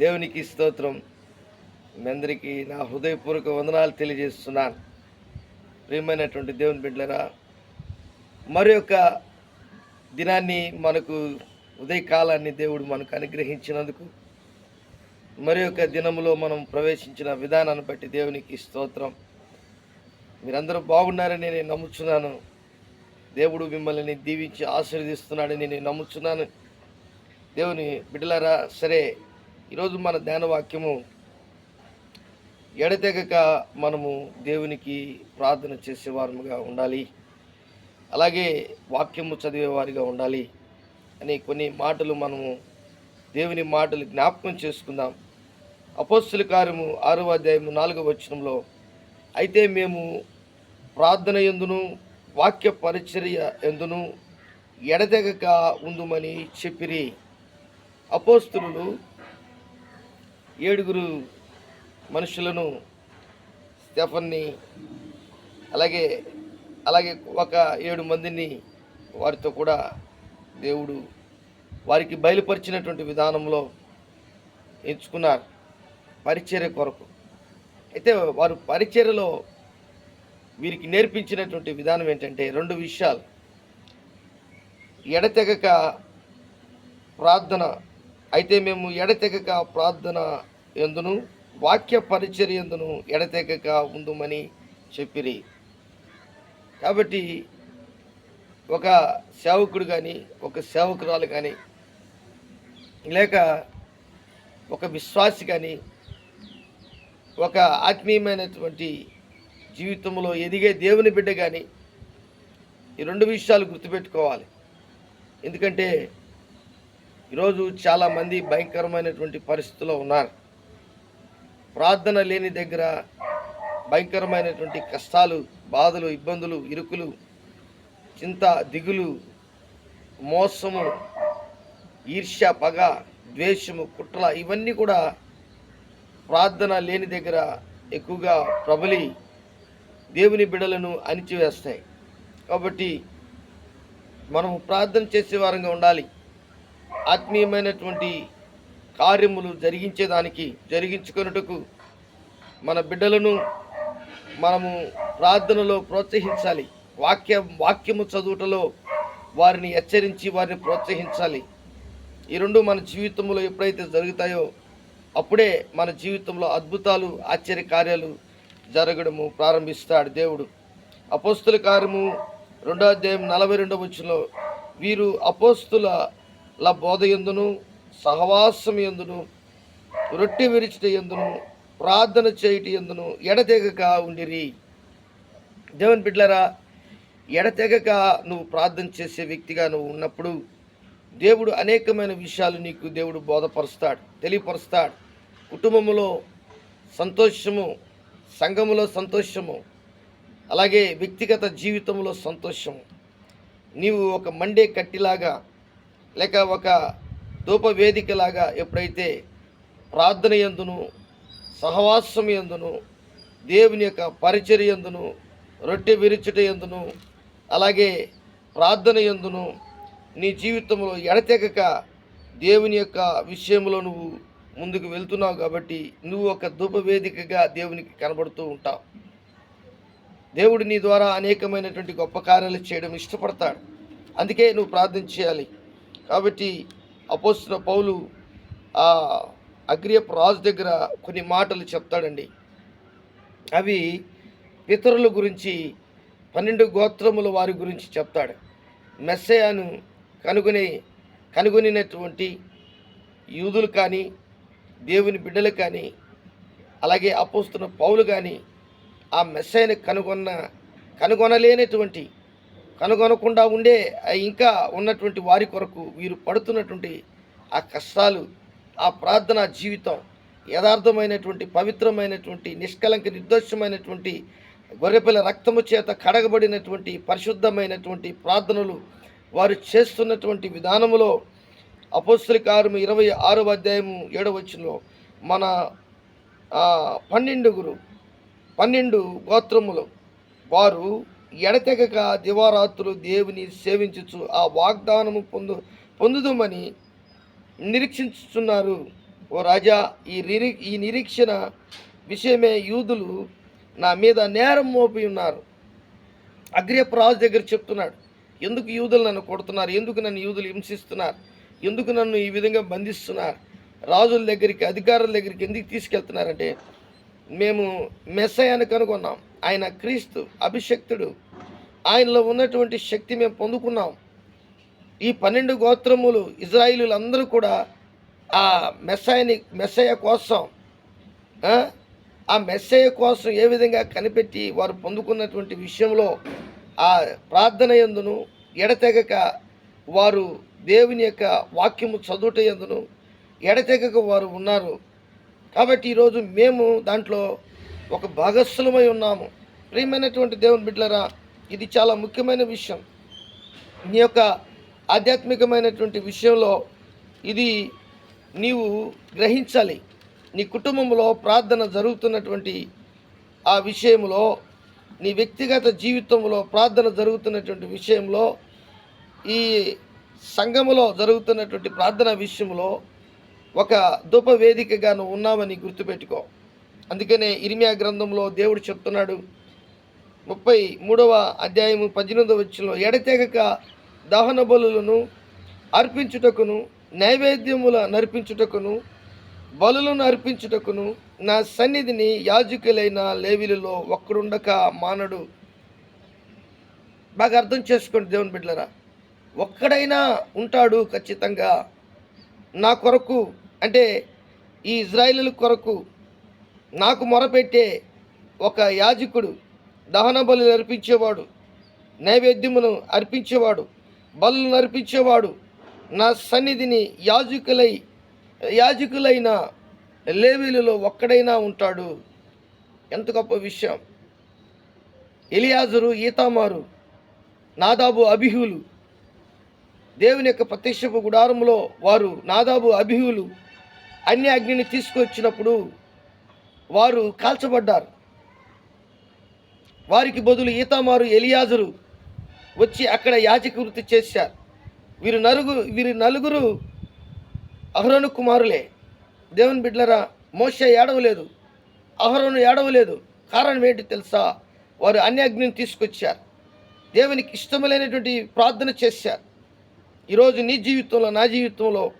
దేవునికి స్తోత్రం. మీ అందరికీ నా హృదయపూర్వక వందనాలు తెలియజేస్తున్నాను. ప్రియమైనటువంటి దేవుని బిడ్డలరా మరి యొక్క దినాన్ని మనకు ఉదయకాలాన్ని దేవుడు మనకు అనుగ్రహించినందుకు మరి యొక్క దినములో మనం ప్రవేశించిన విధానాన్ని బట్టి దేవునికి స్తోత్రం. మీరందరూ బాగున్నారని నేను నమ్ముచున్నాను. దేవుడు మిమ్మల్ని దీవించి ఆశీర్వదిస్తున్నాడని నేను నమ్ముచున్నాను. దేవుని బిడ్డలారా సరే ఈరోజు మన ధ్యాన వాక్యము ఎడతెగక మనము దేవునికి ప్రార్థన చేసేవారముగా ఉండాలి. అలాగే వాక్యము చదివేవారిగా ఉండాలి అని కొన్ని మాటలు మనము దేవుని మాటలు జ్ఞాపకం చేసుకుందాం. అపోస్తుల కార్యము ఆరవ అధ్యాయము నాలుగవ వచనంలో అయితే మేము ప్రార్థన ఎందును వాక్య పరిచర్య ఎందును ఎడతెగక ఉందుమని చెప్పిరి. అపోస్తులు ఏడుగురు మనుషులను స్టెఫన్ని అలాగే అలాగే ఒక ఏడు మందిని వారితో కూడా దేవుడు వారికి బయలుపరిచినటువంటి విధానంలో ఎంచుకున్నారు పరిచర్య కొరకు. అయితే వారు పరిచర్యలో వీరికి నేర్పించినటువంటి విధానం ఏంటంటే రెండు విషయాలు. ఎడతెగక ప్రార్థన అయితే మేము ఎడతెగక ప్రార్థన ఎందును వాక్య పరిచర్య ఎందును ఎడతెగక ఉందమని చెప్పిరి. కాబట్టి ఒక సేవకుడు కానీ ఒక సేవకురాలు కానీ లేక ఒక విశ్వాసి కానీ ఒక ఆత్మీయమైనటువంటి జీవితంలో ఎదిగే దేవుని బిడ్డ కానీ ఈ రెండు విషయాలు గుర్తుపెట్టుకోవాలి. ఎందుకంటే ఈరోజు చాలామంది భయంకరమైనటువంటి పరిస్థితుల్లో ఉన్నారు. ప్రార్థన లేని దగ్గర భయంకరమైనటువంటి కష్టాలు బాధలు ఇబ్బందులు ఇరుకులు చింత దిగులు మోసము ఈర్ష్య పగ ద్వేషము కుట్ర ఇవన్నీ కూడా ప్రార్థన లేని దగ్గర ఎక్కువగా ప్రబలి దేవుని బిడలను అణిచివేస్తాయి. కాబట్టి మనము ప్రార్థన చేసే వారంగా ఉండాలి. ఆత్మీయమైనటువంటి కార్యములు జరిగించేదానికి జరిగించుకొనుటకు మన బిడ్డలను మనము ప్రార్థనలో ప్రోత్సహించాలి. వాక్య వాక్యము చదువుటలో వారిని హెచ్చరించి వారిని ప్రోత్సహించాలి. ఈ రెండు మన జీవితంలో ఎప్పుడైతే జరుగుతాయో అప్పుడే మన జీవితంలో అద్భుతాలు ఆశ్చర్య కార్యాలు జరగడము ప్రారంభిస్తాడు దేవుడు. అపోస్తుల కార్యము రెండో అధ్యాయం నలభై రెండవ వచ్చులో వీరు అపోస్తుల బోధ ఎందును సహవాసం ఎందును రొట్టె విరిచిట ఎందును ప్రార్థన చేయుట ఎందును ఎడతెగక ఉండిరి. దేవుని బిడ్లరా ఎడతెగక నువ్వు ప్రార్థన చేసే వ్యక్తిగా నువ్వు ఉన్నప్పుడు దేవుడు అనేకమైన విషయాలు నీకు దేవుడు బోధపరుస్తాడు తెలియపరుస్తాడు. కుటుంబములో సంతోషము సంఘములో సంతోషము అలాగే వ్యక్తిగత జీవితంలో సంతోషము. నీవు ఒక మండే కట్టిలాగా లేక ఒక ధూప వేదికలాగా ఎప్పుడైతే ప్రార్థన ఎందును సహవాసం ఎందును దేవుని యొక్క పరిచర్య ఎందును రొట్టె విరుచుట ఎందును అలాగే ప్రార్థన ఎందును నీ జీవితంలో ఎడతెగక దేవుని యొక్క విషయంలో నువ్వు ముందుకు వెళ్తున్నావు కాబట్టి నువ్వు ఒక ధూప వేదికగా దేవునికి కనబడుతూ ఉంటావు. దేవుడు నీ ద్వారా అనేకమైనటువంటి గొప్ప కార్యాలు చేయడం ఇష్టపడతాడు. అందుకే నువ్వు ప్రార్థన చేయాలి. కాబట్టి అపోస్తున్న పౌలు ఆ అగ్రియపు రాజు దగ్గర కొన్ని మాటలు చెప్తాడండి. అవి పితరుల గురించి పన్నెండు గోత్రముల వారి గురించి చెప్తాడు. మెస్సయాను కనుగొనే కనుగొనినటువంటి యూదులు కానీ దేవుని బిడ్డలు కానీ అలాగే అపోస్తున్న పౌలు కానీ ఆ మెస్సైని కనుగొన్న కనుగొనలేనటువంటి కనుగొనకుండా ఉండే ఇంకా ఉన్నటువంటి వారి కొరకు వీరు పడుతున్నటువంటి ఆ కష్టాలు ఆ ప్రార్థన జీవితం యథార్థమైనటువంటి పవిత్రమైనటువంటి నిష్కలంక నిర్దోషమైనటువంటి గొర్రెపిల్ల రక్తము చేత కడగబడినటువంటి పరిశుద్ధమైనటువంటి ప్రార్థనలు వారు చేస్తున్నటువంటి విధానములో అపోస్తుల కారము ఇరవై ఆరవ అధ్యాయము ఏడవచ్చులో మన పన్నెండుగురు పన్నెండు గోత్రములు వారు ఎడతెగక దివారాత్రులు దేవుని సేవించుచు ఆ వాగ్దానము పొందు పొందుదామని నిరీక్షించుచున్నారు. ఓ రాజా ఈ నిరీ ఈ నిరీక్షణ విషయమే యూదులు నా మీద నేరం మోపి ఉన్నారు. అగ్రియప్ప రాజు దగ్గర చెప్తున్నాడు ఎందుకు యూదులు నన్ను కొడుతున్నారు? ఎందుకు నన్ను యూదులు హింసిస్తున్నారు? ఎందుకు నన్ను ఈ విధంగా బంధిస్తున్నారు? రాజుల దగ్గరికి అధికారుల దగ్గరికి ఎందుకు తీసుకెళ్తున్నారంటే మేము మెస్సయాన్ని కనుగొన్నాం. ఆయన క్రీస్తు అభిషక్తుడు ఆయనలో ఉన్నటువంటి శక్తి మేము పొందుకున్నాం. ఈ పన్నెండు గోత్రములు ఇజ్రాయిలులందరూ కూడా ఆ మెస్సాయని మెస్సయ కోసం ఆ, ఆ మెస్సయ కోసం ఏ విధంగా కనిపెట్టి వారు పొందుకున్నటువంటి విషయంలో ఆ ప్రార్థన ఎందును ఎడతెగక వారు దేవుని యొక్క వాక్యము చదువుట ఎందును ఎడతెగక వారు ఉన్నారు. కాబట్టి ఈరోజు మేము దాంట్లో ఒక భాగస్సులమై ఉన్నాము. ప్రియమైనటువంటి దేవుని బిడ్డలరా ఇది చాలా ముఖ్యమైన విషయం. నీ యొక్క ఆధ్యాత్మికమైనటువంటి విషయంలో ఇది నీవు గ్రహించాలి. నీ కుటుంబంలో ప్రార్థన జరుగుతున్నటువంటి ఆ విషయంలో నీ వ్యక్తిగత జీవితంలో ప్రార్థన జరుగుతున్నటువంటి విషయంలో ఈ సంఘములో జరుగుతున్నటువంటి ప్రార్థన విషయంలో ఒక ధూప వేదికగా నువ్వు ఉన్నావని గుర్తుపెట్టుకో. అందుకనే ఇరిమియా గ్రంథంలో దేవుడు చెప్తున్నాడు ముప్పై మూడవ అధ్యాయము పద్దెనిమిదవ వచ్చిలో ఎడతెగక దహన బలులను అర్పించుటకును నైవేద్యముల నర్పించుటకును బలులను అర్పించుటకును నా సన్నిధిని యాజకులైన లేవిలలో ఒక్కడుండక మానడు. బాగా అర్థం చేసుకోండి దేవుని బిడ్డలరా. ఒక్కడైనా ఉంటాడు ఖచ్చితంగా. నా కొరకు అంటే ఈ ఇజ్రాయిలు కొరకు నాకు మొరపెట్టే ఒక యాజకుడు దహన బలు అర్పించేవాడు నైవేద్యమును అర్పించేవాడు బలు అర్పించేవాడు. నా సన్నిధిని యాజకులై యాజకులైన లేవీలలో ఒక్కడైనా ఉంటాడు. ఎంత గొప్ప విషయం. ఎలియాజరు ఈతామారు నాదాబు అభిహులు దేవుని యొక్క ప్రత్యక్షపు గుడారంలో వారు నాదాబు అభిహులు అన్య అగ్నిని తీసుకొచ్చినప్పుడు వారు కాల్చబడ్డారు. వారికి బదులు ఈతామారు ఎలియాజరు వచ్చి అక్కడ యాజక వృత్తి చేశారు. వీరు నలుగురు వీరి నలుగురు అహరోను కుమారులే. దేవుని బిడ్లరా మోష ఏడవలేదు. అహరోను ఏడవలేదు. కారణం ఏంటి తెలుసా? వారు అన్యాగ్ని తీసుకొచ్చారు. దేవునికి ఇష్టమైనటువంటి ప్రార్థన చేశారు. ఈరోజు నీ జీవితంలో నా జీవితంలో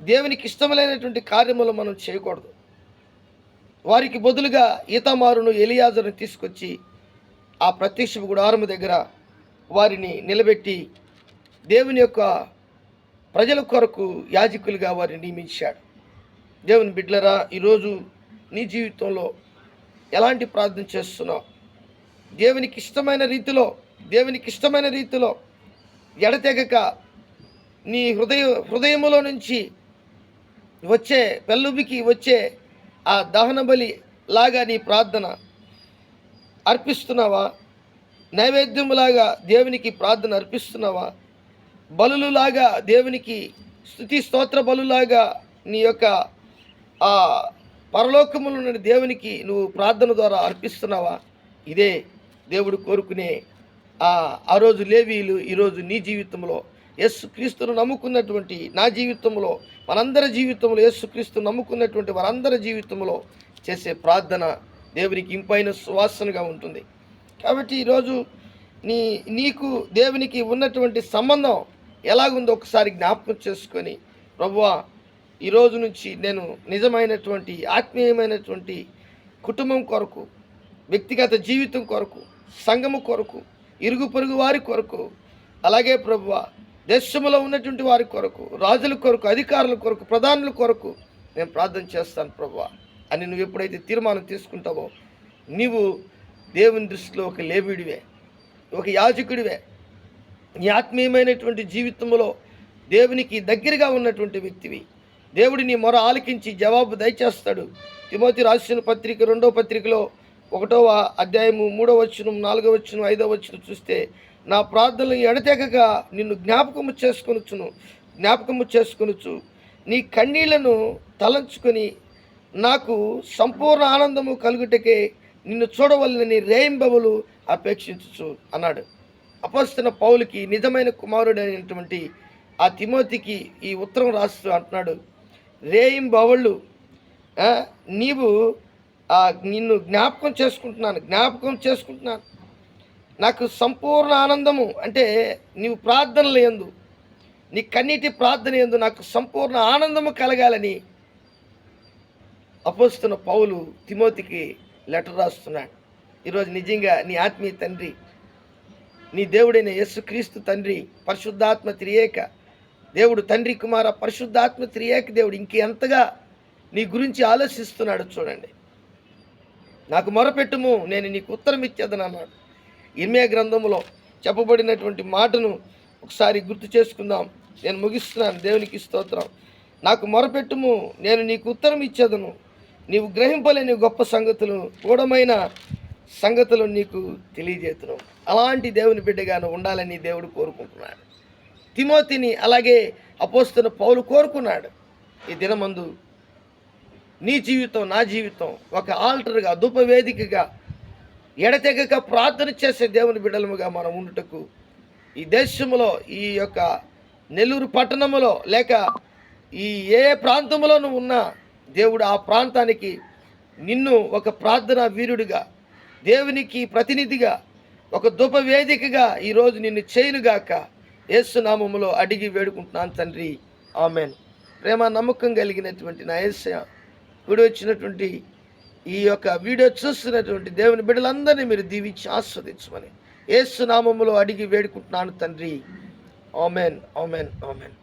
దేవునికి ఇష్టములైనటువంటి కార్యములు మనం చేయకూడదు. వారికి బదులుగా ఈతమారును ఎలియాజర్ను తీసుకొచ్చి ఆ ప్రత్యక్ష గుడారము దగ్గర వారిని నిలబెట్టి దేవుని యొక్క ప్రజల కొరకు యాజకులుగా వారిని నియమించాడు. దేవుని బిడ్లరా ఈరోజు నీ జీవితంలో ఎలాంటి ప్రార్థన చేస్తున్నావు? దేవునికి ఇష్టమైన రీతిలో దేవునికి ఇష్టమైన రీతిలో ఎడతెగక నీ హృదయ హృదయములో నుంచి వచ్చే పెళ్ళుబికి వచ్చే ఆ దహన బలి లాగా నీ ప్రార్థన అర్పిస్తున్నావా? నైవేద్యములాగా దేవునికి ప్రార్థన అర్పిస్తున్నావా? బలులాగా దేవునికి స్థుతి స్తోత్ర బలులాగా నీ యొక్క ఆ పరలోకములు నుండి దేవునికి నువ్వు ప్రార్థన ద్వారా అర్పిస్తున్నావా? ఇదే దేవుడు కోరుకునే ఆ ఆ రోజు లేవీలు ఈరోజు నీ జీవితంలో యేసు క్రీస్తును నమ్ముకున్నటువంటి నా జీవితంలో మనందరి జీవితంలో యేసుక్రీస్తును నమ్ముకున్నటువంటి వారందరి జీవితంలో చేసే ప్రార్థన దేవునికి ఇంపైన సువాసనగా ఉంటుంది. కాబట్టి ఈరోజు నీ నీకు దేవునికి ఉన్నటువంటి సంబంధం ఎలాగుందో ఒకసారి జ్ఞాపకం చేసుకొని ప్రభువా ఈరోజు నుంచి నేను నిజమైనటువంటి ఆత్మీయమైనటువంటి కుటుంబం కొరకు వ్యక్తిగత జీవితం కొరకు సంఘము కొరకు ఇరుగు పొరుగు వారి కొరకు అలాగే ప్రభువ దేశంలో ఉన్నటువంటి వారి కొరకు రాజుల కొరకు అధికారుల కొరకు ప్రధానుల కొరకు నేను ప్రార్థన చేస్తాను ప్రభువ అని నువ్వు ఎప్పుడైతే తీర్మానం తీసుకుంటావో నీవు దేవుని దృష్టిలో ఒక లేవిడివే ఒక యాజకుడివే. నీ ఆత్మీయమైనటువంటి జీవితంలో దేవునికి దగ్గరగా ఉన్నటువంటి వ్యక్తివి. దేవుడి నీ మొర ఆలకించి జవాబు దయచేస్తాడు. తిమోతి రాసిన పత్రిక రెండో పత్రికలో ఒకటవ అధ్యాయము మూడో వచనం నాలుగో వచనం ఐదవ వచనం చూస్తే నా ప్రార్థనలు ఎడతెగక నిన్ను జ్ఞాపకము చేసుకొనుచును జ్ఞాపకము చేసుకొనుచు నీ కన్నీళ్ళను తలంచుకొని నాకు సంపూర్ణ ఆనందము కలుగుటకే నిన్ను చూడవలనని రేయింబవులు అపేక్షించు అన్నాడు. అపస్తున్న పౌలుకి నిజమైన కుమారుడైనటువంటి ఆ తిమోతికి ఈ ఉత్తరం రాస్తూ అంటున్నాడు. రేయింబవళ్ళు నీవు నిన్ను జ్ఞాపకం చేసుకుంటున్నాను జ్ఞాపకం చేసుకుంటున్నాను. నాకు సంపూర్ణ ఆనందము అంటే నీవు ప్రార్థనలు ఎందు నీ కన్నీటి ప్రార్థన ఎందు నాకు సంపూర్ణ ఆనందము కలగాలని అపోస్తున్న పౌలు తిమోతికి లెటర్ రాస్తున్నాడు. ఈరోజు నిజంగా నీ ఆత్మీయ తండ్రి నీ దేవుడైన యేసుక్రీస్తు తండ్రి పరిశుద్ధాత్మ త్రియేక దేవుడు తండ్రి కుమార పరిశుద్ధాత్మ త్రియేక దేవుడు ఇంకెంతగా నీ గురించి ఆలోచిస్తున్నాడు చూడండి. నాకు మొరపెట్టుము నేను నీకు ఉత్తరం ఇచ్చేదని అన్నాడు ఇర్మియా గ్రంథంలో చెప్పబడినటువంటి మాటను ఒకసారి గుర్తు చేసుకుందాం. నేను ముగిస్తున్నాను. దేవునికి స్తోత్రం. నాకు మొరపెట్టుము. నేను నీకు ఉత్తరం ఇచ్చేదను. నీవు గ్రహింపలేని గొప్ప సంగతులు గూఢమైన సంగతులు నీకు తెలియజేతును. అలాంటి దేవుని బిడ్డగాను ఉండాలని దేవుడు కోరుకుంటున్నాడు. తిమోతిని అలాగే అపోస్తున్న పౌలు కోరుకున్నాడు. ఈ దినమందు నీ జీవితం నా జీవితం ఒక ఆల్టర్గా ధూపవేదికగా ఎడతెగక ప్రార్థన చేసే దేవుని బిడ్డలముగా మనం ఉండుటకు ఈ దేశంలో ఈ యొక్క నెల్లూరు పట్టణములో లేక ఈ ఏ ప్రాంతంలో నువ్వు ఉన్నా దేవుడు ఆ ప్రాంతానికి నిన్ను ఒక ప్రార్థన వీరుడిగా దేవునికి ప్రతినిధిగా ఒక దుప వేదికగా ఈరోజు నిన్ను చేయనుగాక యేసునామములో అడిగి వేడుకుంటున్నాను తండ్రి. ఆమెన్. ప్రేమ నమ్మకం కలిగినటువంటి నా యేసయ్య వీడియో వచ్చినటువంటి ఈ యొక్క వీడియో చూస్తున్నటువంటి దేవుని బిడ్డలందరినీ మీరు దీవించి ఆస్వాదించమని. ఏసునామములో అడిగి వేడుకుంటున్నాను తండ్రి. Amen amen amen.